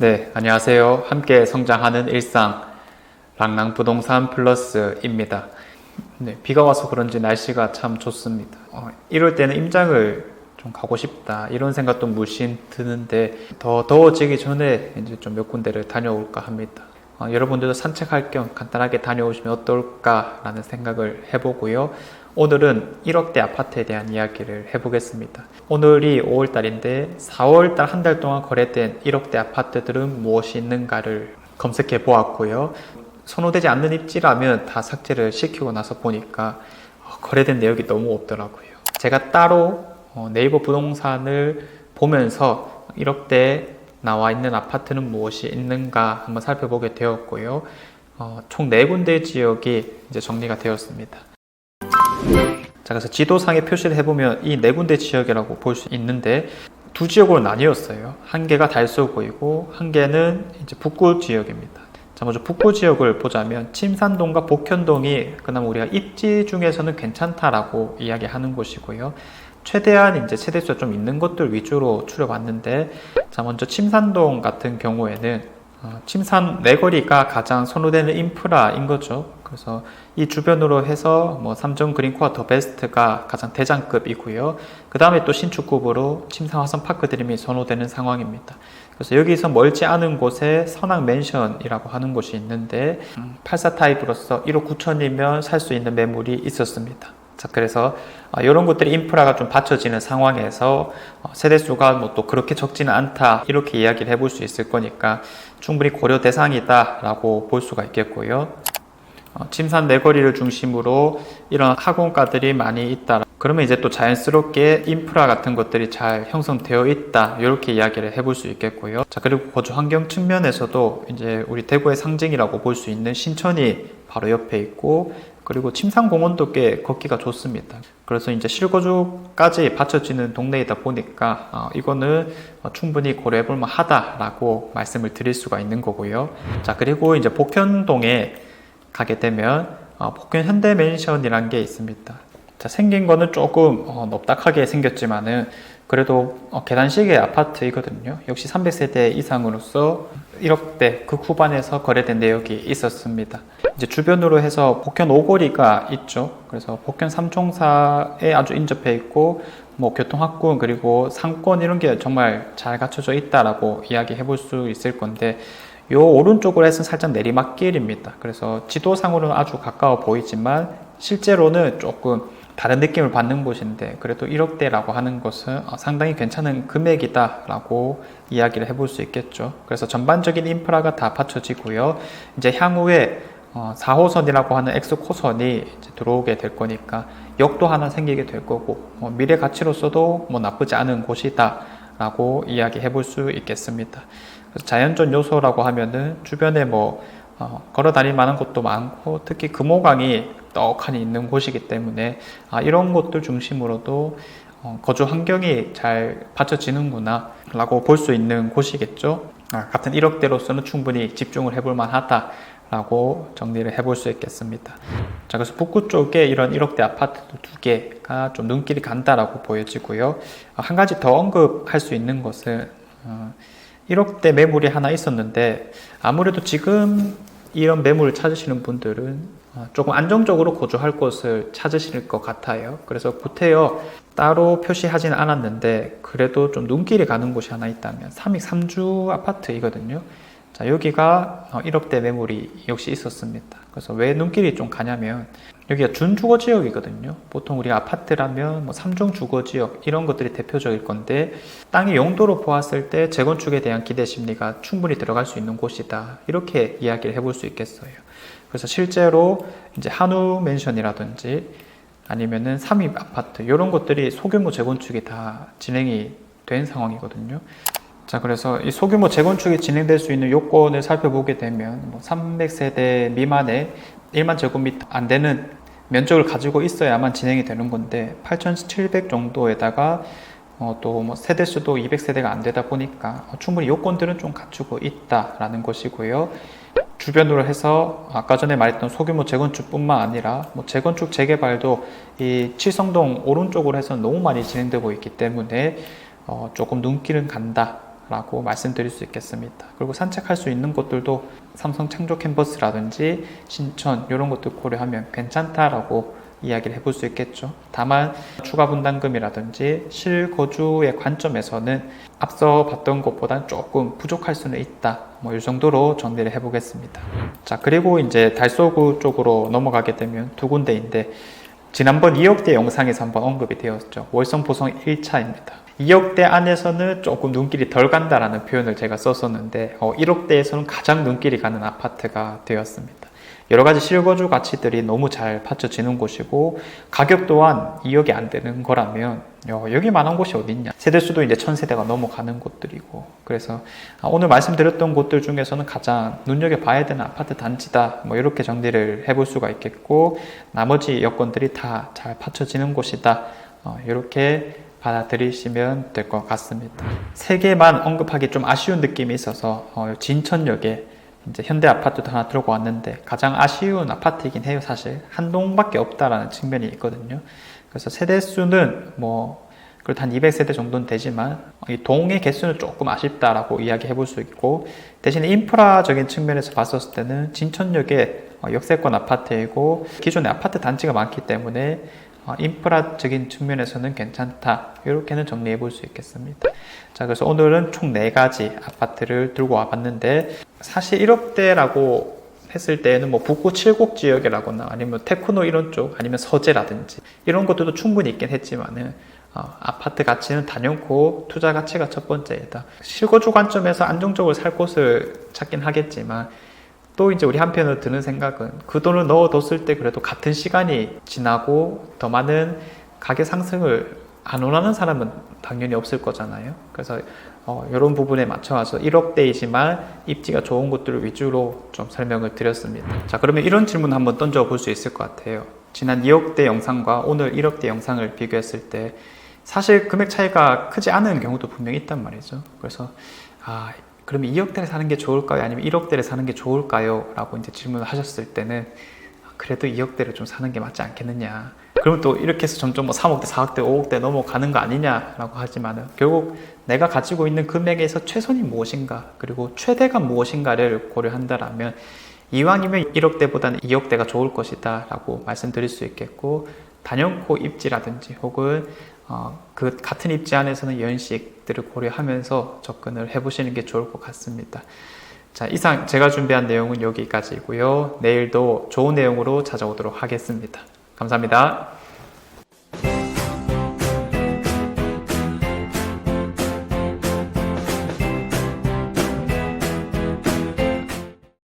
네, 안녕하세요. 함께 성장하는 일상 랑랑 부동산 플러스입니다. 네, 비가 와서 그런지 날씨가 참 좋습니다. 어, 이럴 때는 임장을 좀 가고 싶다 이런 생각도 물씬 드는데 더 더워지기 전에 이제 좀 몇 군데를 다녀올까 합니다. 어, 여러분들도 산책할 겸 간단하게 다녀오시면 어떨까라는 생각을 해보고요. 오늘은 1억대 아파트에 대한 이야기를 해보겠습니다. 오늘이 5월달인데 4월달 한 달 동안 거래된 1억대 아파트들은 무엇이 있는가를 검색해 보았고요. 선호되지 않는 입지라면 다 삭제를 시키고 나서 보니까 어, 거래된 내역이 너무 없더라고요. 제가 따로 어, 네이버 부동산을 보면서 1억대 나와 있는 아파트는 무엇이 있는가 한번 살펴보게 되었고요. 어, 총 4군데 지역이 이제 정리가 되었습니다. 자, 그래서 지도상에 표시를 해보면 이네 군데 지역이라고 볼 수 있는데 두 지역으로 나뉘었어요. 한 개가 달서구이고 한 개는 이제 북구 지역입니다. 자, 먼저 북구 지역을 보자면 침산동과 복현동이 그나마 우리가 입지 중에서는 괜찮다라고 이야기하는 곳이고요. 최대한 이제 세대수가 좀 있는 것들 위주로 추려봤는데, 자, 먼저 침산동 같은 경우에는 어, 침산 내거리가 가장 선호되는 인프라인 거죠. 그래서 이 주변으로 해서 뭐 삼성 그린코아 더 베스트가 가장 대장급이고요. 그 다음에 또 신축급으로 침산 화성 파크드림이 선호되는 상황입니다. 그래서 여기서 멀지 않은 곳에 선악 맨션이라고 하는 곳이 있는데 84 타입으로서 1억 9천이면 살 수 있는 매물이 있었습니다. 자, 그래서 어, 이런 것들이 인프라가 좀 받쳐지는 상황에서 어, 세대수가 뭐 또 그렇게 적지는 않다 이렇게 이야기를 해볼 수 있을 거니까 충분히 고려 대상이다라고 볼 수가 있겠고요. 어, 침산 내거리를 중심으로 이런 학원가들이 많이 있다. 그러면 이제 또 자연스럽게 인프라 같은 것들이 잘 형성되어 있다. 이렇게 이야기를 해볼 수 있겠고요. 자, 그리고 거주 환경 측면에서도 이제 우리 대구의 상징이라고 볼 수 있는 신천이 바로 옆에 있고, 그리고 침산공원도 꽤 걷기가 좋습니다. 그래서 이제 실거주까지 받쳐지는 동네이다 보니까 어, 이거는 어, 충분히 고려해볼 만하다라고 말씀을 드릴 수가 있는 거고요. 자, 그리고 이제 복현동에 가게 되면 어, 복현 현대 맨션이라는 게 있습니다. 자, 생긴 거는 조금 어, 넙닥하게 생겼지만은 그래도 어, 계단식의 아파트이거든요. 역시 300세대 이상으로서 1억대 그 후반에서 거래된 내역이 있었습니다. 이제 주변으로 해서 복현 오거리가 있죠. 그래서 복현 삼총사에 아주 인접해 있고 뭐 교통학군 그리고 상권 이런 게 정말 잘 갖춰져 있다라고 이야기해 볼 수 있을 건데 요 오른쪽으로 해서 살짝 내리막길입니다. 그래서 지도상으로는 아주 가까워 보이지만 실제로는 조금 다른 느낌을 받는 곳인데 그래도 1억대라고 하는 것은 어, 상당히 괜찮은 금액이다라고 이야기를 해볼 수 있겠죠. 그래서 전반적인 인프라가 다 받쳐지고요. 이제 향후에 어, 4호선이라고 하는 X코선이 이제 들어오게 될 거니까 역도 하나 생기게 될 거고 어, 미래 가치로서도 뭐 나쁘지 않은 곳이다 라고 이야기해 볼 수 있겠습니다. 자연전 요소라고 하면은 주변에 뭐 어, 걸어 다닐 만한 곳도 많고 특히 금호강이 떡하니 있는 곳이기 때문에 아, 이런 곳들 중심으로도 어, 거주 환경이 잘 받쳐지는구나 라고 볼 수 있는 곳이겠죠. 아, 같은 1억대로서는 충분히 집중을 해볼 만하다 라고 정리를 해볼 수 있겠습니다. 자, 그래서 북구 쪽에 이런 1억대 아파트 두 개가 좀 눈길이 간다라고 보여지고요. 아, 한 가지 더 언급할 수 있는 것은 어, 1억대 매물이 하나 있었는데 아무래도 지금 이런 매물을 찾으시는 분들은 어, 조금 안정적으로 거주할 곳을 찾으실 것 같아요. 그래서 구태여 따로 표시하지는 않았는데 그래도 좀 눈길이 가는 곳이 하나 있다면 삼익 3주 아파트이거든요. 자, 여기가 1억대 매물이 역시 있었습니다. 그래서 왜 눈길이 좀 가냐면 여기가 준주거 지역이거든요. 보통 우리가 아파트라면 뭐 3중 주거 지역 이런 것들이 대표적일 건데 땅의 용도로 보았을 때 재건축에 대한 기대 심리가 충분히 들어갈 수 있는 곳이다. 이렇게 이야기를 해볼 수 있겠어요. 그래서 실제로 이제 한우 맨션이라든지 아니면은 삼입 아파트 이런 것들이 소규모 재건축이 다 진행이 된 상황이거든요. 자, 그래서 이 소규모 재건축이 진행될 수 있는 요건을 살펴보게 되면 뭐 300세대 미만의 1만 제곱미터 안 되는 면적을 가지고 있어야만 진행이 되는 건데 8,700 정도에다가 어, 또뭐 세대 수도 200세대가 안 되다 보니까 충분히 요건들은 좀 갖추고 있다라는 것이고요. 주변으로 해서 아까 전에 말했던 소규모 재건축뿐만 아니라 뭐 재건축 재개발도 이 칠성동 오른쪽으로 해서 너무 많이 진행되고 있기 때문에 어, 조금 눈길은 간다. 있다라고 말씀드릴 수 있겠습니다. 그리고 산책할 수 있는 곳들도 삼성 창조 캠퍼스라든지 신천 이런 것들 고려하면 괜찮다라고 이야기를 해볼 수 있겠죠. 다만 추가 분담금이라든지 실거주의 관점에서는 앞서 봤던 것보다 조금 부족할 수는 있다. 뭐 이 정도로 정리를 해보겠습니다. 자 그리고 이제 달서구 쪽으로 넘어가게 되면 두 군데인데 지난번 2억대 영상에서 한번 언급이 되었죠. 월성 보성 1차입니다. 2억대 안에서는 조금 눈길이 덜 간다라는 표현을 제가 썼었는데 어, 1억대에서는 가장 눈길이 가는 아파트가 되었습니다. 여러 가지 실거주 가치들이 너무 잘 받쳐지는 곳이고 가격 또한 2억이 안 되는 거라면 어, 여기만한 곳이 어딨냐. 세대수도 이제 천세대가 넘어가는 곳들이고. 그래서 아, 오늘 말씀드렸던 곳들 중에서는 가장 눈여겨봐야 되는 아파트 단지다. 뭐 이렇게 정리를 해볼 수가 있겠고 나머지 여건들이 다 잘 받쳐지는 곳이다. 어, 이렇게 받아들이시면 될 것 같습니다. 세 개만 언급하기 좀 아쉬운 느낌이 있어서 어, 진천역에 이제 현대 아파트도 하나 들어고 왔는데 가장 아쉬운 아파트이긴 해요 사실. 한 동밖에 없다라는 측면이 있거든요. 그래서 세대 수는 뭐 그래도 한 200세대 정도는 되지만 이 동의 개수는 조금 아쉽다라고 이야기해 볼 수 있고 대신에 인프라적인 측면에서 봤었을 때는 진천역에 어, 역세권 아파트이고 기존에 아파트 단지가 많기 때문에 어, 인프라적인 측면에서는 괜찮다 이렇게는 정리해 볼 수 있겠습니다 자 그래서 오늘은 총 4가지 아파트를 들고 와 봤는데 사실 1억대라고 했을 때는 뭐 북구 칠곡 지역이라거나 아니면 테크노 이런 쪽 아니면 서재라든지 이런 것들도 충분히 있긴 했지만은 어, 아파트 가치는 단연코 투자 가치가 첫 번째이다. 실거주 관점에서 안정적으로 살 곳을 찾긴 하겠지만 또 이제 우리 한편으로 드는 생각은 그 돈을 넣어뒀을 때 그래도 같은 시간이 지나고 더 많은 가격 상승을 안 원하는 사람은 당연히 없을 거잖아요. 그래서 어, 이런 부분에 맞춰서 1억대이지만 입지가 좋은 곳들을 위주로 좀 설명을 드렸습니다. 자, 그러면 이런 질문 한번 던져볼 수 있을 것 같아요. 지난 2억대 영상과 오늘 1억대 영상을 비교했을 때 사실 금액 차이가 크지 않은 경우도 분명히 있단 말이죠. 그래서 아, 그러면 2억대를 사는 게 좋을까요? 아니면 1억대를 사는 게 좋을까요? 라고 이제 질문을 하셨을 때는 그래도 2억대를 좀 사는 게 맞지 않겠느냐. 그러면 또 이렇게 해서 점점 뭐 3억대, 4억대, 5억대 넘어가는 거 아니냐라고 하지만은 결국 내가 가지고 있는 금액에서 최선이 무엇인가 그리고 최대가 무엇인가를 고려한다라면 이왕이면 1억대보다는 2억대가 좋을 것이다 라고 말씀드릴 수 있겠고 단연코 입지라든지 혹은 어, 그 같은 입지 안에서는 연식들을 고려하면서 접근을 해보시는 게 좋을 것 같습니다. 자, 이상 제가 준비한 내용은 여기까지고요. 내일도 좋은 내용으로 찾아오도록 하겠습니다. 감사합니다.